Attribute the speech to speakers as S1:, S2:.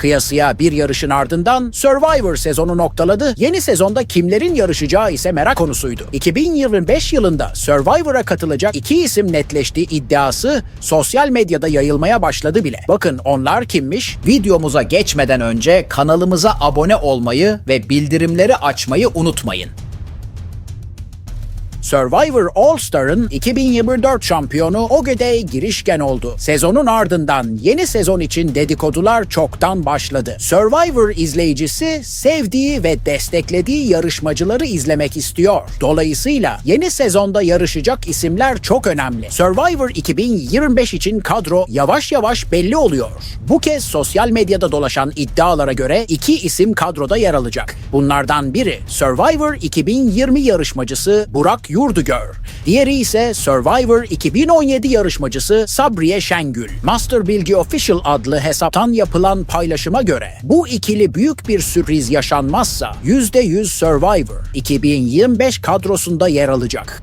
S1: Kıyasıya bir yarışın ardından Survivor sezonu noktaladı. Yeni sezonda kimlerin yarışacağı ise merak konusuydu. 2025 yılında Survivor'a katılacak iki isim netleştiği iddiası sosyal medyada yayılmaya başladı bile. Bakın onlar kimmiş? Videomuza geçmeden önce kanalımıza abone olmayı ve bildirimleri açmayı unutmayın. Survivor All Star'ın 2024 şampiyonu Ogedey Girişken oldu. Sezonun ardından yeni sezon için dedikodular çoktan başladı. Survivor izleyicisi sevdiği ve desteklediği yarışmacıları izlemek istiyor. Dolayısıyla yeni sezonda yarışacak isimler çok önemli. Survivor 2025 için kadro yavaş yavaş belli oluyor. Bu kez sosyal medyada dolaşan iddialara göre iki isim kadroda yer alacak. Bunlardan biri Survivor 2020 yarışmacısı Burak Yurdugör. Diğeri ise Survivor 2017 yarışmacısı Sabriye Şengül. Master Bilgi Official adlı hesaptan yapılan paylaşıma göre bu ikili büyük bir sürpriz yaşanmazsa %100 Survivor 2025 kadrosunda yer alacak.